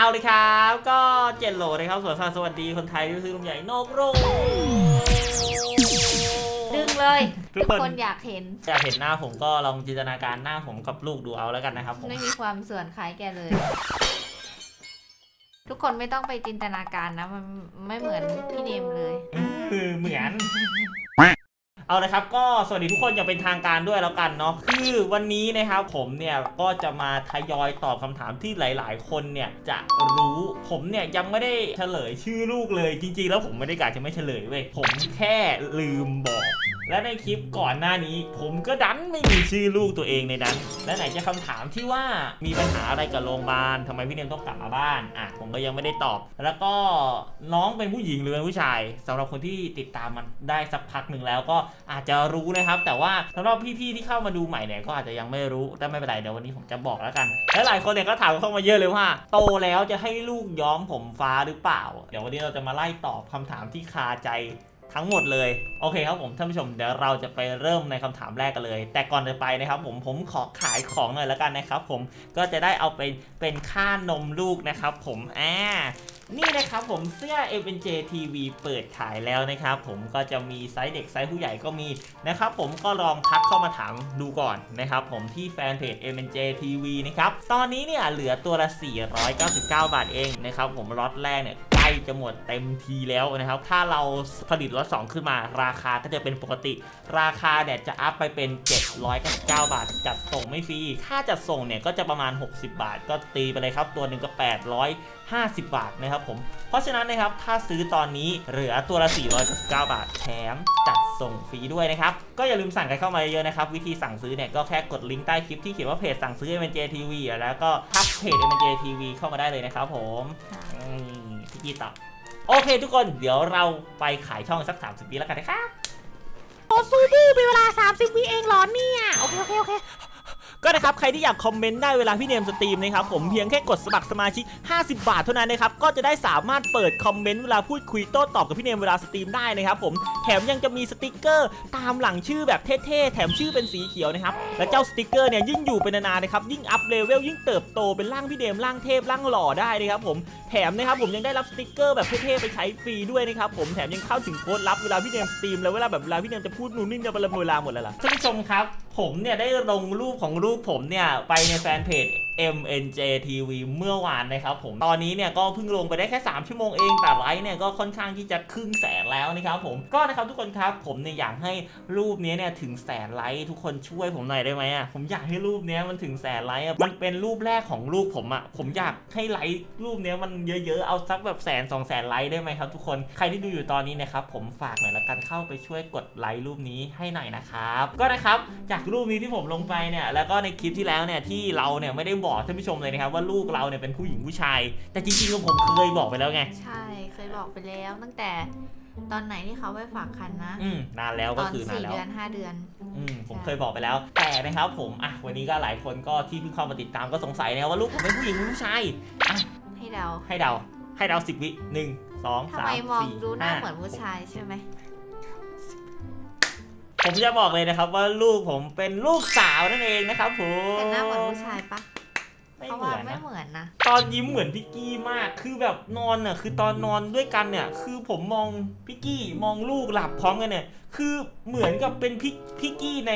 เอาเลยครับ ก็เจ็ดโหลนะครับสวนสัตว์สวัสดีคนไทยที่ซื้อลุงใหญ่นกรงดึงเลย ทุทุกกคน คนอยากเห็น อยากเห็นหน้าผมก็ลองจินตนาการหน้าผมกับลูกดูเอาแล้วกันนะครับผม ไม่มีความส่วนคล้ายแกเลย ทุกคนไม่ต้องไปจินตนาการนะ มันไม่เหมือนพี่เนมเลย คือเหมือน เอาละครับก็สวัสดีทุกคนอย่างเป็นทางการด้วยแล้วกันเนาะคือวันนี้นะครับผมเนี่ยก็จะมาทยอยตอบคำถามที่หลาย ๆ คนเนี่ยจะรู้ผมเนี่ยยังไม่ได้เฉลยชื่อลูกเลยจริง ๆ แล้วผมไม่ได้กะจะไม่เฉลยเว้ยผมแค่ลืมบอกและในคลิปก่อนหน้านี้ ผมก็ดันไม่มีชื่อลูกตัวเองในนั้น และไหนจะคำถามที่ว่ามีปัญหาอะไรกับโรงพยาบาลทำไมพี่เนมต้องกลับมาบ้านอะผมก็ยังไม่ได้ตอบ แล้วก็น้องเป็นผู้หญิงหรือเป็นผู้ชายสำหรับคนที่ติดตามมันได้สักพักหนึ่งแล้วก็ อาจจะรู้นะครับ แต่ว่าสำหรับพี่ๆที่เข้ามาดูใหม่เนี่ยก็อาจจะยังไม่รู้แต่ไม่เป็นไรเดี๋ยววันนี้ผมจะบอกแล้วกันและหลายคนเนี่ยก็ถามเข้ามาเยอะเลยว่า โตแล้วจะให้ลูกย้อมผมฟ้าหรือเปล่า เดี๋ยววันนี้เราจะมาไล่ตอบคำถามที่คาใจทั้งหมดเลย โอเคครับผมท่านผู้ชมเดี๋ยวเราจะไปเริ่มในคำถามแรกกันเลย แต่ก่อนจะไปนะครับผมผมขอขายของหน่อยแล้วกันนะครับผมก็จะได้เอาเป็นเป็นค่านมลูกนะครับผมแอ่า นี่นะครับผมเสื้อ m n j TV เปิดขายแล้วนะครับ ผมก็จะมีไซส์เด็กไซส์ผู้ใหญ่ก็มีนะครับผมก็ลองทักเข้ามาถามดูก่อนนะครับผมที่แฟนเพจ m n j TV นะครับ ตอนนี้เนี่ยเหลือตัวละ 499 บาทเองนะครับผมล็อตแรกเนี่ย ล้จะหมดเต็มทีแล้วนะครับ ถ้าเราผลิตล็อต2ขึ้นมา ราคาก็จะเป็นปกติ ราคาเนี่ยจะอัพไปเป็น 799 บาท จัดส่งไม่ฟรี ค่าจัดส่งเนี่ยก็จะประมาณ 60 บาท ก็ตีไปเลยครับ ตัวหนึ่งก็ 850 บาทนะครับผม เพราะฉะนั้นนะครับ ถ้าซื้อตอนนี้เหลือตัวละ 499 บาท แถมจัดส่งฟรีด้วยนะครับ ก็อย่าลืมสั่งกันเข้ามาเยอะๆนะครับ วิธีสั่งซื้อเนี่ยก็แค่กดลิงก์ใต้คลิปที่เขียนว่าเพจสั่งซื้อ MNJ TV อะแล้วก็ทักเพจ MNJ TV เข้ามาได้เลยนะครับผมอืม พี่กีตอบโอเค ทุกคนเดี๋ยวเราไปขายช่องสัก 30วิแล้วกันนะครับ โอซูบูมีเวลา 30วิเองเหรอเนี่ย โอเค โอเค โอเค ก็นะครับใครที่อยากคอมเมนต์ได้เวลาพี่เนมสตรีมนะครับผมเพียงแค่กดสมัครสมาชิก 50 บาทเท่านั้นนะครับก็จะได้สามารถเปิดคอมเมนต์เวลาพูดคุยโต้ตอบกับพี่เนมเวลาสตรีมได้นะครับผมแถมยังจะมีสติกเกอร์ตามหลังชื่อแบบเท่ๆแถมชื่อเป็นสีเขียวนะครับและเจ้าสติกเกอร์เนี่ยยิ่งอยู่เป็นนานๆนะครับยิ่งอัพเลเวลยิ่งเติบโตเป็นร่างพี่เนมร่างเทพร่างหล่อได้นะครับผมแถมนะครับผมยังได้รับสติกเกอร์แบบเท่ๆไปใช้ฟรีด้วยนะครับผมแถมยังเข้าถึงโค้ดลับเวลาพี่เนมสตรีมแล้วเวลาแบบเวลาพี่เนมจะพูดนู่นนี่จะเป็นเวลาหมดแล้วล่ะท่านผู้ชมครับผมเนี่ยได้ลงรูปของรูปผมเนี่ยไปในแฟนเพจ MNJ TV เมื่อวานนะครับผม ตอนนี้เนี่ยก็เพิ่งลงไปได้แค่ 3 ชั่วโมงเอง แต่ไลค์เนี่ยก็ค่อนข้างที่จะครึ่งแสนแล้วนะครับผม ก็นะครับทุกคนครับผมเนี่ยอยากให้รูปนี้เนี่ยถึงแสนไลค์ทุกคนช่วยผมหน่อยได้ไหมอะ ผมอยากให้รูปนี้มันถึงแสนไลค์อะ มันเป็นรูปแรกของลูกผมอะ ผมอยากให้ไลค์รูปนี้มันเยอะๆ เอาสักแบบแสนสองแสนไลค์ได้ไหมครับทุกคน ใครที่ดูอยู่ตอนนี้นะครับผมฝากหน่อยละกันเข้าไปช่วยกดไลค์รูปนี้ให้หน่อยนะครับ ก็นะครับจากรูปนี้ที่ผมลงไปเนี่ย แล้วก็ในคลิปที่แล้วเนี่ยที่เราเนี่ยไม่ได้บอกท่านผู้ชมเลยนะครับว่าลูกเราเนี่ยเป็นผู้หญิงผู้ชาย แต่จริงๆแล้วผมเคยบอกไปแล้วไง ใช่เคยบอกไปแล้วตั้งแต่ตอนไหนที่เขาไปฝากคันนะ อืมนานแล้วตก็อนคือนานสี่แล้วเดือนห้าเดือน อืมผมเคยบอกไปแล้ว แต่นะครับผมอะวันนี้ก็หลายคนก็ที่เพิ่งเข้ามาติดตามก็สงสัยนะครับว่าลูกผมเป็นผู้หญิงหรือผู้ชายอะให้เดาให้เดาให้เดาสิบวิหนึ่งสองทำสาไมมมองสี่ดูหน้าห้าเหมือนผู้ชายใช่ไหมผมจะบอกเลยนะครับว่าลูกผมเป็นลูกสาวนั่นเองนะครับผมแต่หน้าเหมือนผู้ชายปะ ไม่เพราะเหมืว่าอนไม่นะ เหมือนนะ ตอนยิ้มเหมือนพี่กี้มาก คือแบบนอนน่ะ คือตอนนอนด้วยกันเนี่ย คือผมมองพี่กี้มองลูกหลับพร้อมกันเนี่ย คือเหมือนกับเป็นพี่พี่กี้ใน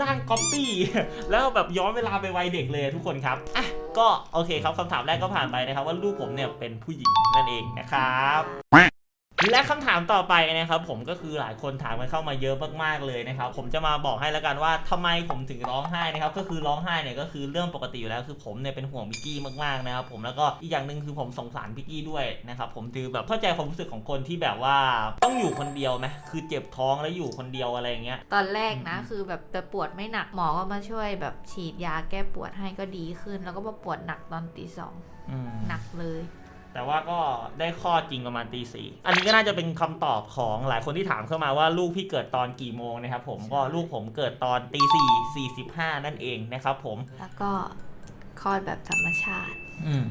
ร่างก๊อปปี้ แล้วแบบย้อนเวลาไปวัยเด็กเลยทุกคนครับ อะ ก็โอเคครับคำถามแรกก็ผ่านไปนะครับ ว่าลูกผมเนี่ยเป็นผู้หญิงนั่นเองนะครับ และคำถามต่อไปนะครับผมก็คือหลายคนถามกันเข้ามาเยอะมากๆเลยนะครับผมจะมาบอกให้แล้วกันว่าทำไมผมถึงร้องไห้นะครับก็คือร้องไห้เนี่ยก็คือเรื่องปกติอยู่แล้วคือผมเนี่ยเป็นห่วงพิกกี้มากๆนะครับผมแล้วก็อีกอย่างหนึ่งคือผมสงสารพิกกี้ด้วยนะครับผมคือแบบเข้าใจความรู้สึกของคนที่แบบว่าต้องอยู่คนเดียวไหมคือเจ็บท้องแล้วอยู่คนเดียวอะไรอย่างเงี้ยตอนแรกนะอืมคือแบบแต่ปวดไม่หนักหมอก็มาช่วยแบบฉีดยาแก้ปวดให้ก็ดีขึ้น แล้วก็มาปวดหนักตอนตีสองอืมหนักเลย แต่ว่าก็ได้ข้อดจริงประมาณตีสี่อันนี้ก็น่าจะเป็นคำตอบของหลายคนที่ถามเข้ามาว่าลูกพี่เกิดตอนกี่โมงนะครับผมก็ลูกผมเกิดตอนตีสี่สี่สิบห้านั่นเองนะครับผม แล้วก็คลอดแบบธรรมชาติ อืม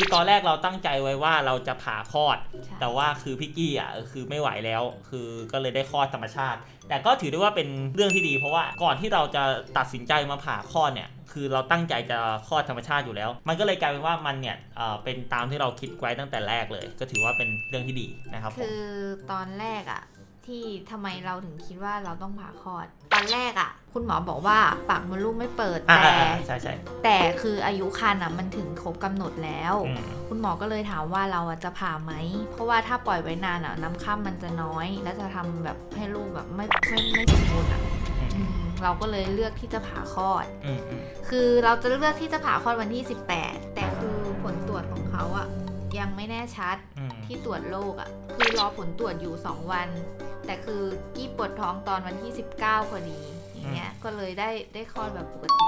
คือตอนแรกเราตั้งใจไว้ว่าเราจะผ่าคลอด ใช่ แต่ว่าคือพี่กี้อะคือไม่ไหวแล้ว คือก็เลยได้คลอดธรรมชาติ แต่ก็ถือได้ว่าเป็นเรื่องที่ดี เพราะว่าก่อนที่เราจะตัดสินใจมาผ่าคลอดเนี่ย คือเราตั้งใจจะคลอดธรรมชาติอยู่แล้ว มันก็เลยกลายเป็นว่ามันเนี่ยเอ่อเป็นตามที่เราคิดไว้ตั้งแต่แรกเลย ก็ถือว่าเป็นเรื่องที่ดีนะครับผมคือตอนแรกอะที่ทำไมเราถึงคิดว่าเราต้องผ่าคลอด ตอนแรกอะ คุณหมอบอกว่าปากมดลูกไม่เปิดอ่าแต่อ่าใช่ใช่แต่คืออายุครรภ์อะมันถึงครบกำหนดแล้วอืมคุณหมอก็เลยถามว่าเราอะจะผ่าไหม เพราะว่าถ้าปล่อยไว้นานอะน้ำค่ำมันจะน้อย และจะทำแบบให้ลูกแบบไม่ไม่ไม่สมบูรณ์อะอืมอืมเราก็เลยเลือกที่จะผ่าคลอดอืมอืมคือเราจะเลือกที่จะผ่าคลอดวันที่ 18 แต่คือผลตรวจของเขาอะยังไม่แน่ชัดอืมที่ตรวจโรคอะคือรอผลตรวจอยู่ 2 วัน แต่คือกี้ปวดท้องตอนวันที่ 19พอดี อย่างเงี้ยก็เลยได้ได้คลอดแบบปกติ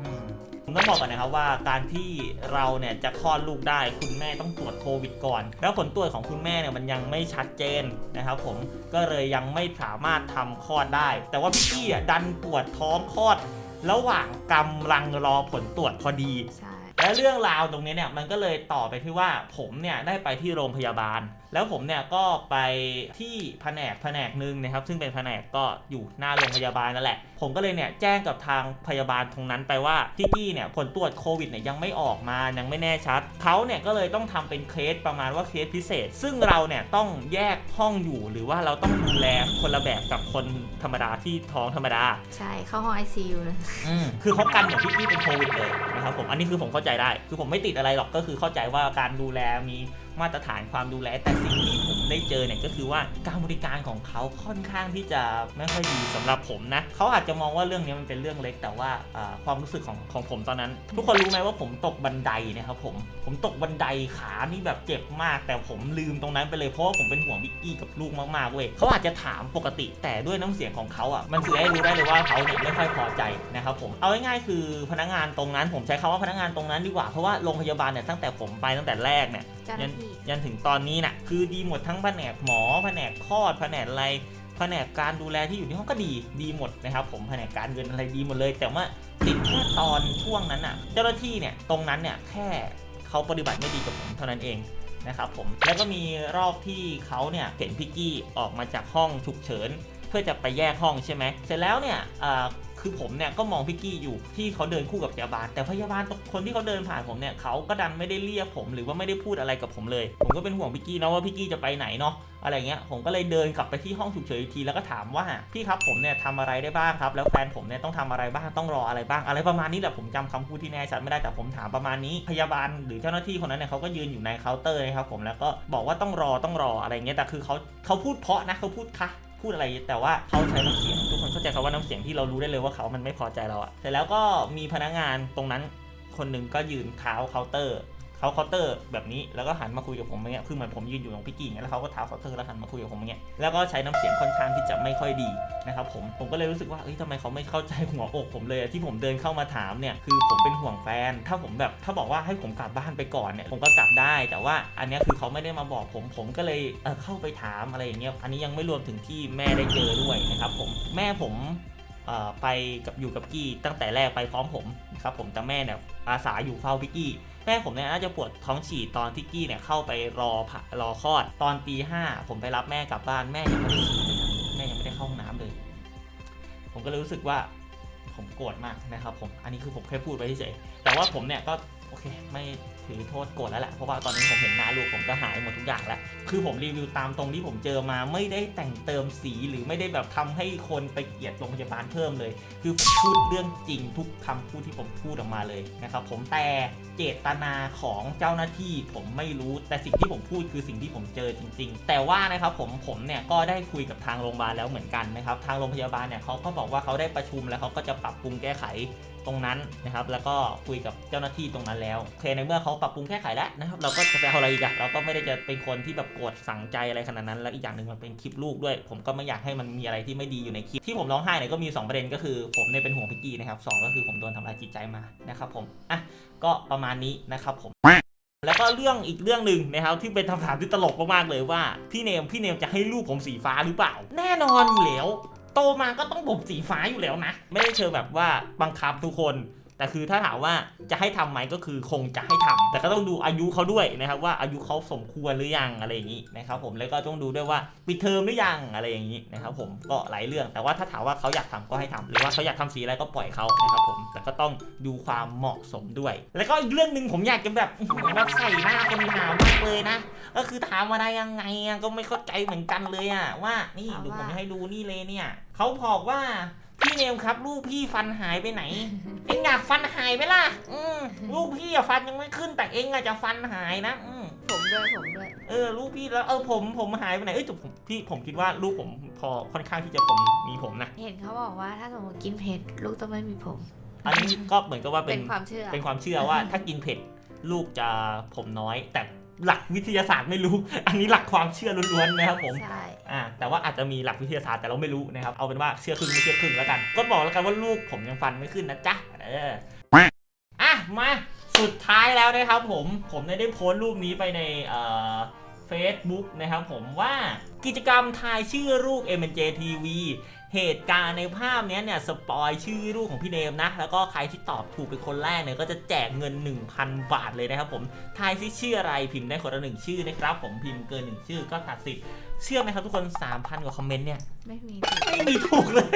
อืมผมต้องบอกก่อนนะครับว่าการที่เราเนี่ยจะคลอดลูกได้คุณแม่ต้องตรวจโควิดก่อน แล้วผลตรวจของคุณแม่เนี่ยมันยังไม่ชัดเจนนะครับผมก็เลยยังไม่สามารถทำคลอดได้ แต่ว่าพี่กี้อะดันปวดท้องคลอด ระหว่างกำลังรอผลตรวจพอดีใช่และเรื่องราวตรงนี้เนี่ยมันก็เลยต่อไปที่ว่าผมเนี่ยได้ไปที่โรงพยาบาล แล้วผมเนี่ยก็ไปที่แผนกแผนกหนึ่งนะครับ ซึ่งเป็นแผนกก็อยู่หน้าโรงพยาบาลนั่นแหละ ผมก็เลยเนี่ยแจ้งกับทางพยาบาลตรงนั้นไปว่าพี่กี้เนี่ยผลตรวจโควิดเนี่ยยังไม่ออกมายังไม่แน่ชัดเขาเนี่ยก็เลยต้องทำเป็นเคสประมาณว่าเคสพิเศษ ซึ่งเราเนี่ยต้องแยกห้องอยู่หรือว่าเราต้องดูแลคนละแบบกับคนธรรมดาที่ท้องธรรมดา ใช่เข้าห้อง ICU เลยอืมคือเขากันอย่างพี่กี้เป็นโควิดเลยนะครับผมอันนี้คือผมเข้าใจได้ คือผมไม่ติดอะไรหรอกก็คือเข้าใจว่าการดูแลมี มาตรฐานความดูแล แต่สิ่งที่ผมได้เจอเนี่ยก็คือว่าการบริการของเขาค่อนข้างที่จะไม่ค่อยดีสำหรับผมนะเขาอาจจะมองว่าเรื่องนี้มันเป็นเรื่องเล็ก แต่ว่าความรู้สึกของของผมตอนนั้น ทุกคนรู้ไหมว่าผมตกบันไดเนะครับผมผมตกบันไดขานี่แบบเจ็บมาก แต่ผมลืมตรงนั้นไปเลยเพราะว่าผมเป็นห่วงบิ๊กกี้กับลูกมากๆเว้ยเขาอาจจะถามปกติ แต่ด้วยน้ำเสียงของเขาอะมันสื่อให้รู้ได้เลยว่าเขาเนี่ยไม่ค่อยพอใจนะครับผมเอาง่ายๆคือพนักงานตรงนั้น ผมใช้คำว่าพนักงานตรงนั้นดีกว่าเพราะว่าโรงพยาบาลเนี่ยตั้งแต่ผมไปตั้งแต่แรกเนี่ย เจ้าหยัน้านที่ยันถึงตอนนี้น่ะคือดีหมดทั้งแผนกหมอแผนกคลอดแผนกอะไรแผนกการดูแลที่อยู่ที่ห้องก็ดีดีหมดนะครับ ผมแผนกการเงินอะไรดีหมดเลย แต่ว่าติดแค่ตอนช่วงนั้นน่ะ เจ้าหน้าที่เนี่ยตรงนั้นเนี่ยแค่เขาปฏิบัติไม่ดีกับผมเท่านั้นเองนะครับผมแล้วก็มีรอบที่เขาเนี่ยเห็นพี่กี้ออกมาจากห้องฉุกเฉิน เพื่อจะไปแยกห้องใช่ไหม เสร็จแล้วเนี่ยอ่า คือผมเนี่ยก็มองพี่กี้อยู่ที่เขาเดินคู่กับพยาบาล แต่พยาบาลคนที่เขาเดินผ่านผมเนี่ยเขาก็ดันไม่ได้เรียกผมหรือว่าไม่ได้พูดอะไรกับผมเลย ผมก็เป็นห่วงพี่กี้นะว่าพี่กี้จะไปไหนเนาะอะไรเงี้ยผมก็เลยเดินกลับไปที่ห้องฉุกเฉินอีกทีแล้วก็ถามว่าพี่ครับผมเนี่ยทำอะไรได้บ้างครับ แล้วแฟนผมเนี่ยต้องทำอะไรบ้างต้องรออะไรบ้าง อะไรประมาณนี้แหละผมจำคำพูดที่แน่ชัดไม่ได้แต่ผมถามประมาณนี้พยาบาลหรือเจ้าหน้าที่คนนั้นเนี่ยเขาก็ยืนอยู่ในเคาน์เตอร์นะครับผมแล้วก็บอกว่าต้องรอต้องรออะไรเงี้ยแต่คือเขาเขาพูดเพาะนะเขาพูดคะพูดอะไรแต่ว่าเขาใช้น้ำเสียง เข้าใจคำว่าน้ำเสียงที่เรารู้ได้เลยว่าเขามันไม่พอใจเราอะเสร็จแล้วก็มีพนักงานตรงนั้นคนหนึ่งก็ยืนเท้าเคาน์เตอร์ เขาเคาน์เตอร์แบบนี้แล้วก็หันมาคุยกับผมอย่างเงี้ยคือเหมือนผมยืนอยู่ตรงพี่กิ่งแล้วเขาก็เท้าเคาน์เตอร์แล้วหันมาคุยกับผมอย่างเงี้ยแล้วก็ใช้น้ำเสียงค่อนข้างที่จะไม่ค่อยดีนะครับผมผมก็เลยรู้สึกว่าเอ้ยทำไมเขาไม่เข้าใจหัวอกผมเลยที่ผมเดินเข้ามาถามเนี่ยคือผมเป็นห่วงแฟน ถ้าผมแบบถ้าบอกว่าให้ผมกลับบ้านไปก่อนเนี่ยผมก็กลับได้ แต่ว่าอันนี้คือเขาไม่ได้มาบอกผมผมก็เลยเออเข้าไปถามอะไรอย่างเงี้ยอันนี้ยังไม่รวมถึงที่แม่ได้เจอด้วยนะครับผมแม่ผม ไปกับอยู่กับกี้ตั้งแต่แรกไปพร้อมผมนะครับผมแต่แม่เนี่ยอาสาอยู่เฝ้าพี่กี้แม่ผมเนี่ยน่าจะปวดท้องฉี่ตอนที่กี้เนี่ยเข้าไปรอผ่ารอคลอดตอนตีห้าผมไปรับแม่กลับบ้านแม่ยังไม่ได้ฉี่เลยนะแม่ยังไม่ได้เข้าห้องน้ำเลย ผมก็เลยรู้สึกว่าผมโกรธมากนะครับผมอันนี้คือผมแค่พูดไปเฉยแต่ว่าผมเนี่ยก็ โอเค ไม่ถือโทษโกรธแล้วแหละ เพราะว่าตอนนี้ผมเห็นหน้าลูกผมก็หายหมดทุกอย่างแล้ว คือผมรีวิวตามตรงที่ผมเจอมาไม่ได้แต่งเติมสีหรือไม่ได้แบบทำให้คนไปเกลียดโรงพยาบาลเพิ่มเลย คือพูดเรื่องจริงทุกคำพูดที่ผมพูดออกมาเลยนะครับผมแต่เจตนาของเจ้าหน้าที่ผมไม่รู้แต่สิ่งที่ผมพูดคือสิ่งที่ผมเจอจริง ๆ แต่ว่านะครับผมผมเนี่ยก็ได้คุยกับทางโรงพยาบาลแล้วเหมือนกันนะครับทางโรงพยาบาลเนี่ยเขาก็บอกว่าเขาได้ประชุมแล้วเขาก็จะปรับปรุงแก้ไข ตรงนั้นนะครับ แล้วก็คุยกับเจ้าหน้าที่ตรงนั้นแล้วโอเคในเมื่อเขาปรับปรุงแก้ไขแล้วนะครับ เราก็จะไปเอาอะไรอีกอะเราก็ไม่ได้จะเป็นคนที่แบบโกรธสั่งใจอะไรขนาดนั้น แล้วอีกอย่างหนึ่งมันเป็นคลิปลูกด้วย ผมก็ไม่อยากให้มันมีอะไรที่ไม่ดีอยู่ในคลิปที่ผมร้องไห้เนี่ยก็มี 2 ประเด็นก็คือ ผมเนี่ยเป็นห่วงพี่กี้นะครับสองก็คือผมโดนทำร้ายจิตใจมานะครับผมอะก็ประมาณนี้นะครับผมแล้วก็เรื่องอีกเรื่องหนึ่งนะครับที่เป็นคำถามที่ตลกมากๆเลยว่าพี่เนมพี่เนมจะให้ลูกผมสีฟ้าหรือเปล่า แน่นอนอยู่แล้ว โตมาก็ต้องผมสีฟ้าอยู่แล้วนะ ไม่ได้เชิงแบบว่าบังคับทุกคน แต่คือถ้าถามว่าจะให้ทำไหมก็คือคงจะให้ทำแต่ก็ต้องดูอายุเขาด้วยนะครับว่าอายุเขาสมควรหรือยังอะไรอย่างนี้นะครับผมแล้วก็ต้องดูด้วยว่าปิดเทอมหรือยังอะไรอย่างนี้นะครับผมก็หลายเรื่อง แต่ว่าถ้าถามว่าเขาอยากทำก็ให้ทำหรือว่าเขาอยากทำสีอะไรก็ปล่อยเขานะครับผมแต่ก็ต้องดูความเหมาะสมด้วย แล้วก็อีกเรื่องหนึ่งผมอยากจะแบบแบบใส่หน้าคนถามมากเลยนะ ก็คือถามมาได้ยังไงอะก็ไม่เข้าใจเหมือนกันเลยอะว่านี่ดูผมให้ดูนี่เลยเนี่ยเขาบอกว่า พี่เนมครับ ลูกพี่ฟันหายไปไหน เอ็งอยากฟันหายไหมล่ะ อืมลูกพี่อะฟันยังไม่ขึ้นแต่เอ็งอะจะฟันหายนะ อืมผมด้วยผมด้วยเออลูกพี่แล้วเออผมผมหายไปไหนเอ้ยแต่ผมพี่ผมคิดว่าลูกผมพอค่อนข้างที่จะผมมีผมนะเห็นเขาบอกว่าถ้าสมมติกินเผ็ดลูกต้องไม่มีผม อันนี้ก็เหมือนกับว่าเป็เป็นนความเชื่อเป็นความเชื่อว่า ถ้ากินเผ็ดลูกจะผมน้อย แต่หลักวิทยาศาสตร์ไม่รู้ อันนี้หลักความเชื่อล้วนๆนะครับผม ใช่ อ่าแต่ว่าอาจจะมีหลักวิทยาศาสตร์แต่เราไม่รู้นะครับ เอาเป็นว่าเชื่อครึ่งไม่เชื่อครึ่งแล้วกัน ก็บอกแล้วกันว่าลูกผมยังฟันไม่ขึ้นนะจ๊ะเอออะมาสุดท้ายแล้วนะครับผมผมได้ได้โพสต์รูปนี้ไปในเอ่อ Facebook นะครับผมว่ากิจกรรมทายชื่อลูก m j TV เหตุการณ์ในภาพเนี้ยเนี่ยสปอยชื่อลูกของพี่เนมนะ แล้วก็ใครที่ตอบถูกเป็นคนแรกเนี่ยก็จะแจกเงิน 1,000 บาทเลยนะครับผมทายซิชื่ออะไรพิมพ์ได้คนละหนึ่งชื่อนะครับผมพิมพ์เกินหนึ่งชื่อก็ตัดสิทธิ์เชื่อไหมครับทุกคน 3,000 กว่าคอมเมนต์เนี่ยไม่มีไม่มีถูกเลย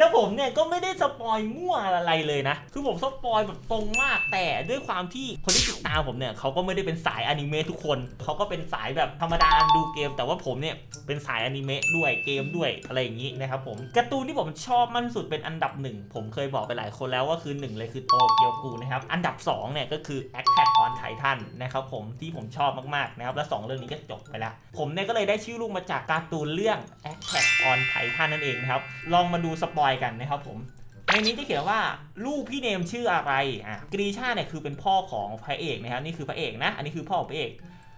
แล้วผมเนี่ยก็ไม่ได้สปอยมั่วอะไรเลยนะ คือผมสปอยแบบตรงมากแต่ด้วยความที่คนที่ติดตามผมเนี่ยเขาก็ไม่ได้เป็นสายอนิเมะทุกคนเขาก็เป็นสายแบบธรรมดาดูเกม แต่ว่าผมเนี่ยเป็นสายอนิเมะด้วยเกมด้วยอะไรอย่างนี้นะครับผมการ์ตูนที่ผมชอบมากที่สุดเป็นอันดับหนึ่งผมเคยบอกไปหลายคนแล้วว่าคือหนึ่งเลยคือโตเกียวกูนะครับอันดับสองเนี่ยก็คือ Attack on Titan นะครับผมที่ผมชอบมากๆนะครับและสองเรื่องนี้ก็จบไปแล้ว ผมเนี่ยก็เลยได้ชื่อลูกมาจากการ์ตูนเรื่อง Attack on Titan นั่นเองนะครับลองมาดูสปอยกันนะครับผมในนี้จะเขียนว่าลูกพี่เนมชื่ออะไรอะกรีชาเนี่ยคือเป็นพ่อของพระเอกนะครับนี่คือพระเอกนะ อันนี้คือพ่อของพระเอก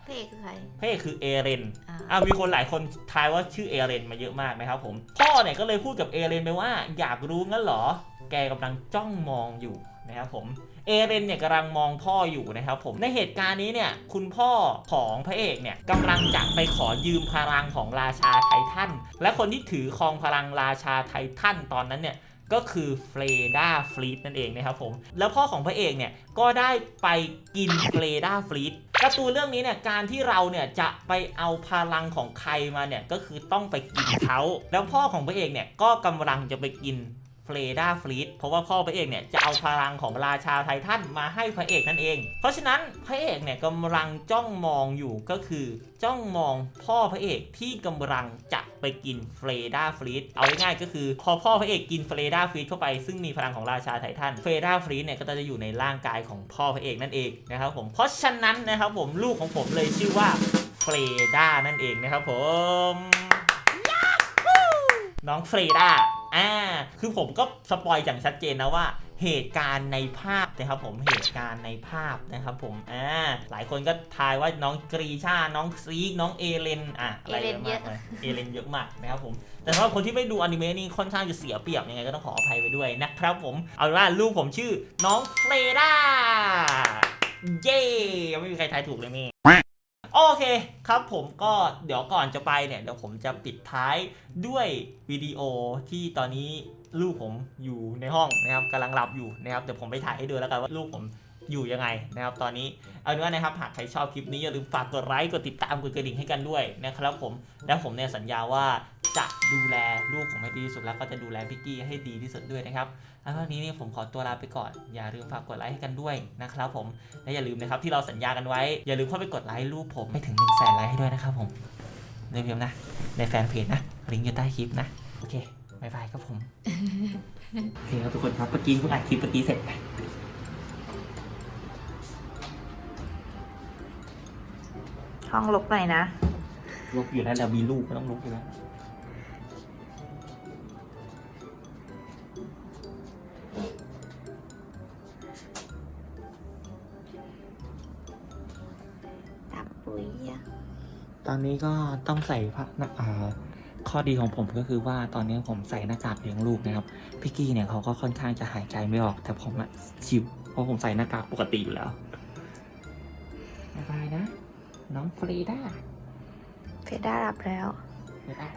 พระเอกคือใครพระเอกคือเอเรนอ่าอ่ามีคนหลายคนทายว่าชื่อเอเรนมาเยอะมากนะครับผม พ่อเนี่ยก็เลยพูดกับเอเรนไปว่า อยากรู้งั้นเหรอ แกกำลังจ้องมองอยู่ นะครับผมเอเรนเนี่ยกำลังมองพ่ออยู่นะครับผมในเหตุการณ์นี้เนี่ยคุณพ่อของพระเอกเนี่ยกำลังจะไปขอยืมพลังของราชาไททันและคนที่ถือครองพลังราชาไททันตอนนั้นเนี่ยก็คือเฟรดาฟลีตนั่นเองนะครับผม แล้วพ่อของพระเอกเนี่ยก็ได้ไปกินเฟรดาฟลีตการ์ตูนเรื่องนี้เนี่ยการที่เราเนี่ยจะไปเอาพลังของใครมาเนี่ยก็คือต้องไปกินเขาแล้วพ่อของพระเอกเนี่ยก็กำลังจะไปกิน เฟรดาฟลีตเพราะว่าพ่อพระเอกเนี่ยจะเอาพลังของราชาไททันมาให้พระเอกนั่นเอง เพราะฉะนั้นพระเอกเนี่ยกำลังจ้องมองอยู่ก็คือ จ้องมองพ่อพระเอกที่กำลังจะไปกินเฟรดาฟลีตเอาง่ายๆก็คือพอพ่อพระเอกกินเฟรดาฟลีตเข้าไปซึ่งมีพลังของราชาไททันเฟรดาฟลีตเนี่ยก็จะอยู่ในร่างกายของพ่อพระเอกนั่นเองนะครับผมเพราะฉะนั้นนะครับผมลูกของผมเลยชื่อว่าเฟรดานั่นเองนะครับผมน้องเฟรดา อ่า คือผมก็สปอยอย่างชัดเจนนะว่าเหตุการณ์ในภาพนะครับผมเหตุการณ์ในภาพนะครับผมอ่าหลายคนก็ทายว่าน้องกรีชา น้องซีกน้องเอเลนอะอะไรเยอะมากเลยเอเลนเยอะมากนะครับผม แต่สำหรับคนที่ไม่ดูอนิเมะนี่ค่อนข้างจะเสียเปรียบยังไงก็ต้องขออภัยไปด้วยนะครับผม เอาเป็นว่าลูกผมชื่อน้องเฟรดาเย้ยังไม่มีใครทายถูกเลยนี่โอ เคครับผมก็เดี๋ยวก่อนจะไปเนี่ยเดี๋ยวผมจะปิดท้ายด้วยวิดีโอที่ตอนนี้ลูกผมอยู่ในห้องนะครับกำลังหลับอยู่นะครับเดี๋ยวผมไปถ่ายให้ดูแล้วกันว่าลูกผมอยู่ยังไงนะครับตอนนี้เอาเป็นว่านะครับหากใครชอบคลิปนี้อย่าลืมฝากกดไลค์กดติดตามกดกระดิ่งให้กันด้วยนะครับผมแล้วผมเนี่ยสัญญาว่า จะดูแลลูกผมให้ดีที่สุดแล้วก็จะดูแลพี่กี้ให้ดีที่สุดด้วยนะครับแล้ววันนี้เนี่ยผมขอตัวลาไปก่อน อย่าลืมฝากกดไลค์ให้กันด้วยนะครับผม และอย่าลืมนะครับที่เราสัญญากันไว้ อย่าลืมเข้าไปกดไลค์รูปผมให้ถึง1นึ่งแสนไลค์ให้ด้วยนะครับผมเริ่มๆนะ ในแฟนเพจนะ ลิงก์อยู่ใต้คลิปนะ โอเคบายบายครับผมโอเคครับทุกคนครับเมื่อกี้เพิ่งอัดคลิปเมื่อกี้เสร็จไปห้องลบหน่อยนะลบอยู่แล้วเรามีลูกก็ต้องลบอยู่แล้ว อนนี้ก็ต้องใส่ผ้าหน้าอ่าข้อดีของผมก็คือว่าตอนนี้ผมใส่หน้ากากเลี้ยงลูกนะครับพี่กี้เนี่ยเขาก็ค่อนข้างจะหายใจไม่ออก แต่ผมอะชิวเพราะผมใส่หน้ากากปกติอยู่แล้วบ๊ายบายนะ น้องฟรีด้า เพด้ารับแล้วบ๊ายบาย